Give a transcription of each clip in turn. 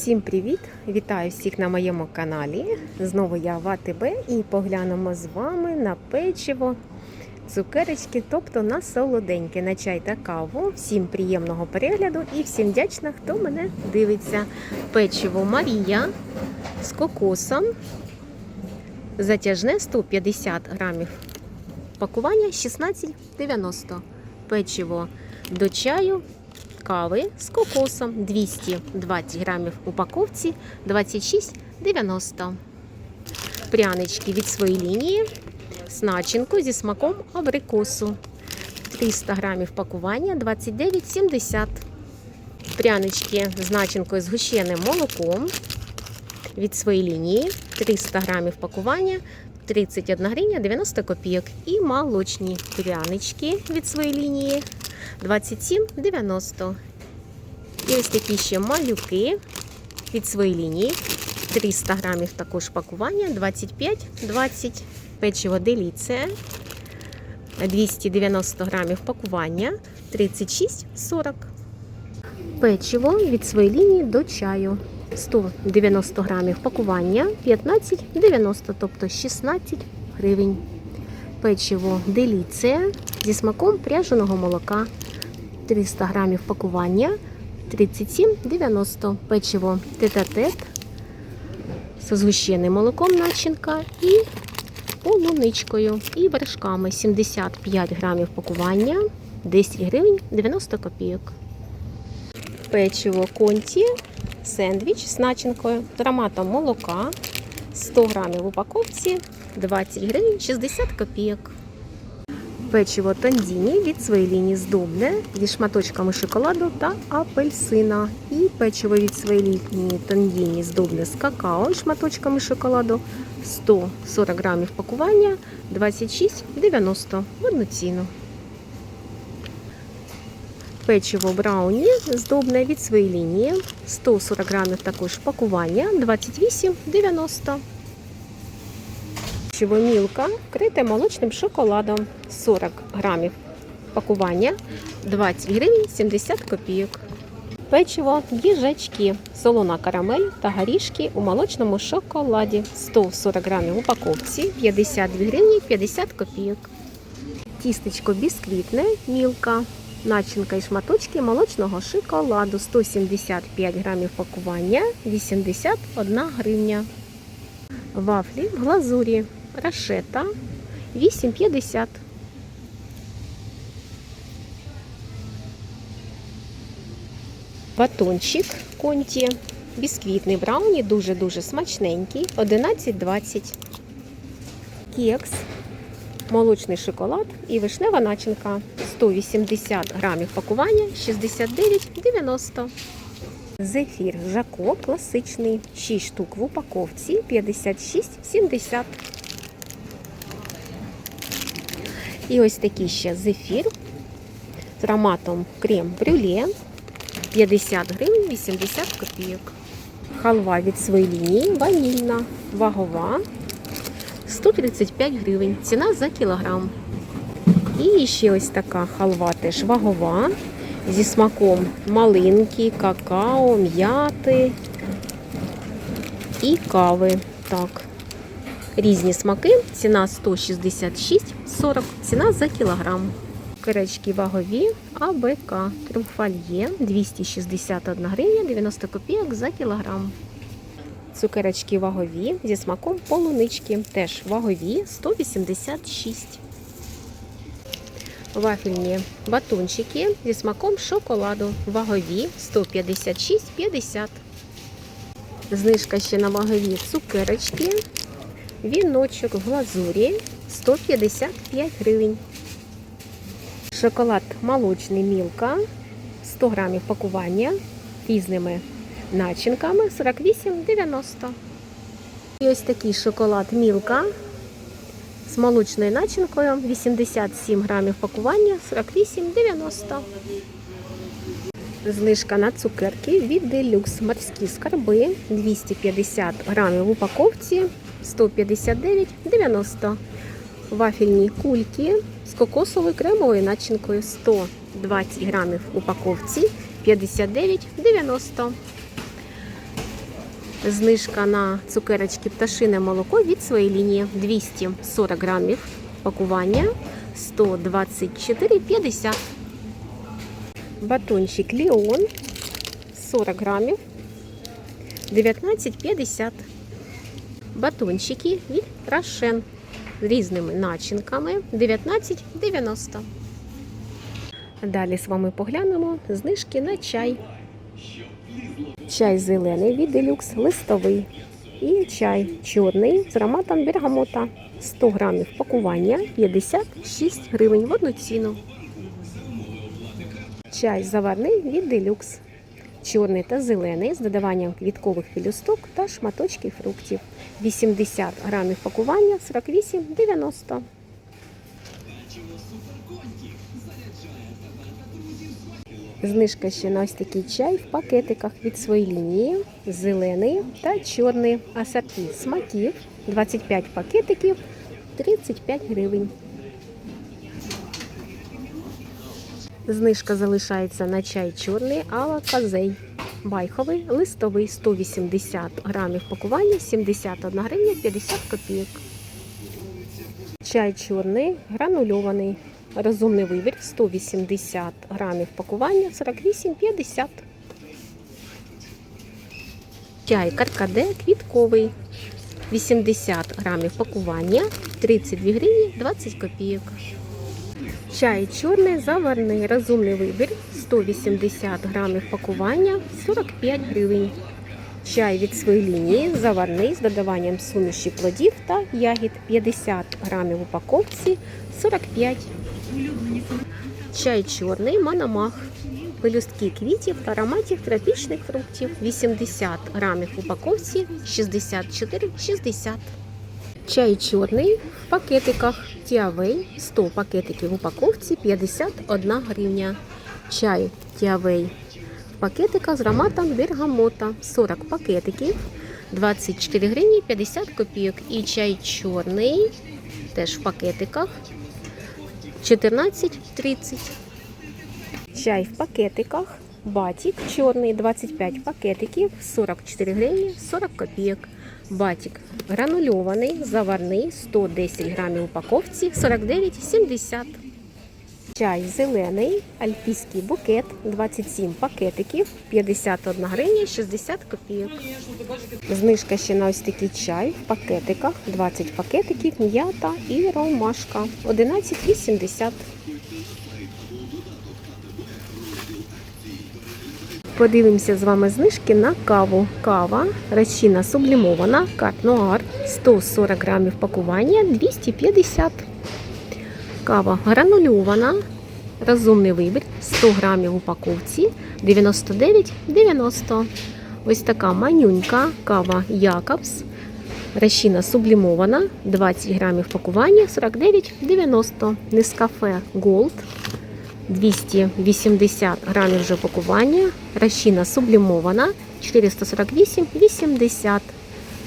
Всім привіт! Вітаю всіх на моєму каналі. Знову я в і поглянемо з вами на печиво, цукерочки, тобто на солоденьке, на чай та каву. Всім приємного перегляду і всім вдячна, хто мене дивиться. Печиво Марія з кокосом. Затяжне 150 грамів. Пакування 16,90. Печиво до чаю кави з кокосом 220 грамів упаковці 26,90. Прянички від своєї лінії з начинкою зі смаком абрикосу 300 грамів пакування 29,70. Прянички з начинкою з гущеним молоком від своєї лінії 300 грамів пакування 31 гривня 90 копійок. І молочні прянички від своєї лінії 27,90. І ось такі ще малюки від своєї лінії. 300 грамів також пакування, 25,20. Печиво деліція. 290 грамів пакування, 36,40. Печиво від своєї лінії до чаю. 190 грамів пакування, 15,90, тобто 16 гривень. Печиво деліція зі смаком пряженого молока. 300 грамів пакування 37,90. Печиво тет-а-тет з згущеним молоком начинка і полуничкою і вершками 75 грамів пакування 10 гривень 90 копійок. Печиво конті, сендвіч з начинкою, з ароматом молока 100 грамів в упаковці 20 гривень 60 копійок. Печиво тандіні від своєї лінії здобне зі шматочками шоколаду та апельсина. І печиво від своєї лінії тандіні здобне з какао шматочками шоколаду 140 грамів пакування 26,90 в одну ціну. Печиво брауні здобне від своєї лінії 140 грамів також пакування 28,90 печиво мілка вкрите молочним шоколадом 40 грамів пакування 20 гривень 70 копійок. Печиво їжачки, солона карамель та горішки у молочному шоколаді 140 грамів упаковці 52 гривні 50 копійок. Тістечко бісквітне, мілка, начинка і шматочки молочного шоколаду 175 грамів пакування 81 гривня. Вафлі в глазурі Рашета 8,50. Батончик конті. Бісквітний брауні, дуже-дуже смачненький. 11,20. Кекс, молочний шоколад і вишнева начинка. 180 грамів пакування, 69,90. Зефір Жако класичний. 6 штук в упаковці 56,70. І ось такий ще зефір з ароматом крем-брюле 50 гривень 80 копійок. Халва від своєї лінії, ванільна, вагова 135 гривень. Ціна за кілограм. І ще ось така халва теж вагова зі смаком малинки, какао, м'яти і кави. Так. Різні смаки. Ціна 166,40, ціна за кілограм. Киречки вагові АБК. Трюмфальє 261 гривня 90 копійок за кілограм. Цукерочки вагові зі смаком полунички. Теж вагові 186. Вафельні батончики зі смаком шоколаду. Вагові 156,50. Знижка ще на вагові цукерочки. Віночок в глазурі 155 гривень. Шоколад молочний мілка 100 грамів пакування різними начинками 48,90. І ось такий шоколад мілка з молочною начинкою 87 грамів пакування 48,90. Знижка на цукерки від Делюкс морські скарби 250 грамів в упаковці 159,90. Вафельні кульки з кокосовою кремовою начинкою 120 грамів в упаковці 59,90. Знижка на цукерочки пташине молоко від своєї лінії 240 грамів. Пакування 124,50. Батончик Ліон 40 грамів 19,50. Батончики від Рошен з різними начинками 19,90. Далі з вами поглянемо знижки на чай. Чай зелений від делюкс листовий. І чай чорний з ароматом бергамота. 100 грамів пакування 56 гривень в одну ціну. Чай заварний від делюкс. Чорний та зелений з додаванням квіткових пелюсток та шматочків фруктів. 80 грамів пакування 48,90. Знижка ще на ось такий чай в пакетиках від своєї лінії. Зелений та чорний асорті смаків. 25 пакетиків 35 гривень. Знижка залишається на чай чорний ала казей. Байховий, листовий 180 грамів пакування, 71 гривня 50 копійок. Чай чорний, гранульований. Розумний вибір 180 грамів пакування, 48,50. Чай каркаде квітковий. 80 грамів пакування, 32 гривні 20 копійок. Чай чорний заварний, розумний вибір 180 грамів пакування 45 гривень. Чай від своєї лінії заварний з додаванням суміші плодів та ягід 50 грамів упаковці 45. Чай чорний манамах. Пелюстки квітів та ароматів тропічних фруктів 80 грамів в упаковці 64,60. Чай чорний в пакетиках Тіавей 100 пакетиків в упаковці 51 гривня. Чай Тіавей в пакетиках з ароматом бергамота 40 пакетиків 24 гривні 50 копійок. І чай чорний теж в пакетиках 14,30. Чай в пакетиках Батік чорний 25 пакетиків 44 гривні 40 копійок. Батік гранульований, заварний 110 грамів упаковці 49,70. Чай зелений, альпійський букет 27 пакетиків 51 гривня 60 копійок. Знижка ще на ось такий чай в пакетиках 20 пакетиків, м'ята і ромашка 11,80. Подивимося з вами знижки на каву. Кава розчина сублімована, карт нуар 140 грамів пакування 250. Кава гранульована, розумний вибір 100 грамів в упаковці 99,90. Ось така манюнька кава Якобс. Розчина сублімована 20 грамів пакування 49,90. Нескафе Gold 280 грамів вже пакування. Розчина сублімована 448,80.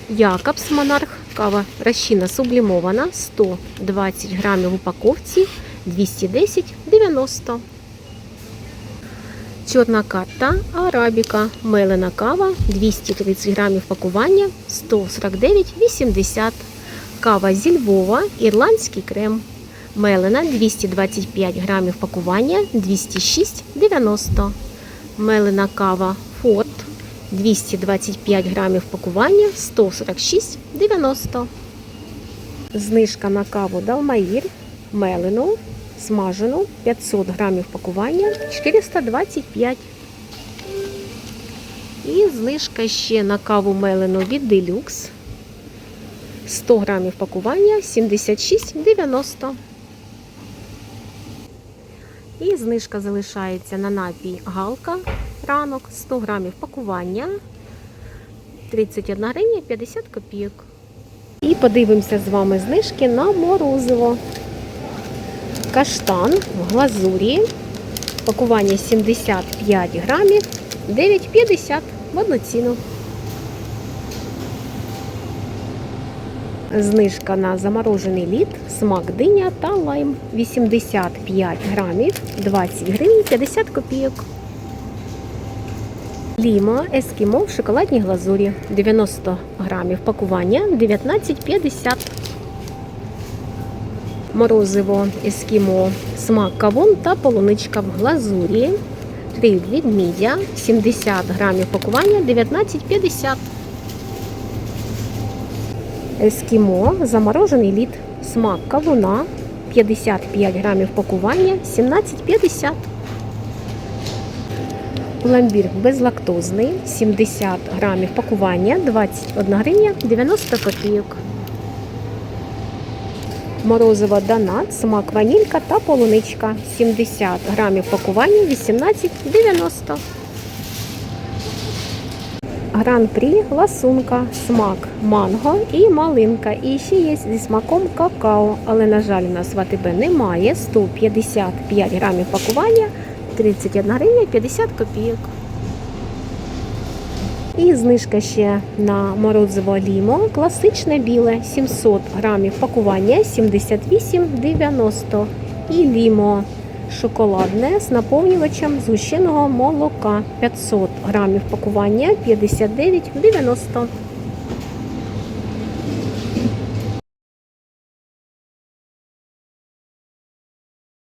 Якобс Монарх. Кава розчина сублімована 120 грамів в упаковці 210,90. Чорна карта Арабіка. Мелена кава 230 грамів пакування 149,80. Кава зі Львова. Ірландський крем. Мелена 225 грамів пакування 206,90. Мелена кава Форт 225 грамів пакування 146,90. Знижка на каву Далмаїр мелену смажену 500 грамів пакування 425. І знижка ще на каву мелену від Deluxe 100 грамів пакування 76,90. І знижка залишається на напій галка ранок 100 грамів пакування 31 гривня 50 копійок. І подивимося з вами знижки на морозиво. Каштан в глазурі. Пакування 75 грамів 9,50 в одну ціну. Знижка на заморожений лід, смак диня та лайм 85 грамів 20 гривень 50 копійок. Лімо ескімо в шоколадній глазурі 90 грамів пакування 19,50. Морозиво ескімо, смак кавун та полуничка в глазурі. Три відмідя 70 грамів пакування 19,50. Ескімо, заморожений лід, смак кавуна 55 грамів пакування 17,50. Пломбір безлактозний 70 грамів пакування 21 гривня 90 копійок. Морозиво донат, смак ванілька та полуничка 70 грамів пакування 18,90. Гран-прі ласунка, смак манго і малинка. І ще є зі смаком какао, але, на жаль, у нас в немає. 155 грамів пакування 31 гривня 50 копійок. І знижка ще на морозиво лімо. Класичне біле 700 грамів пакування 78,90. І лімо шоколадне з наповнювачем згущеного молока 500 грамів пакування 59,90.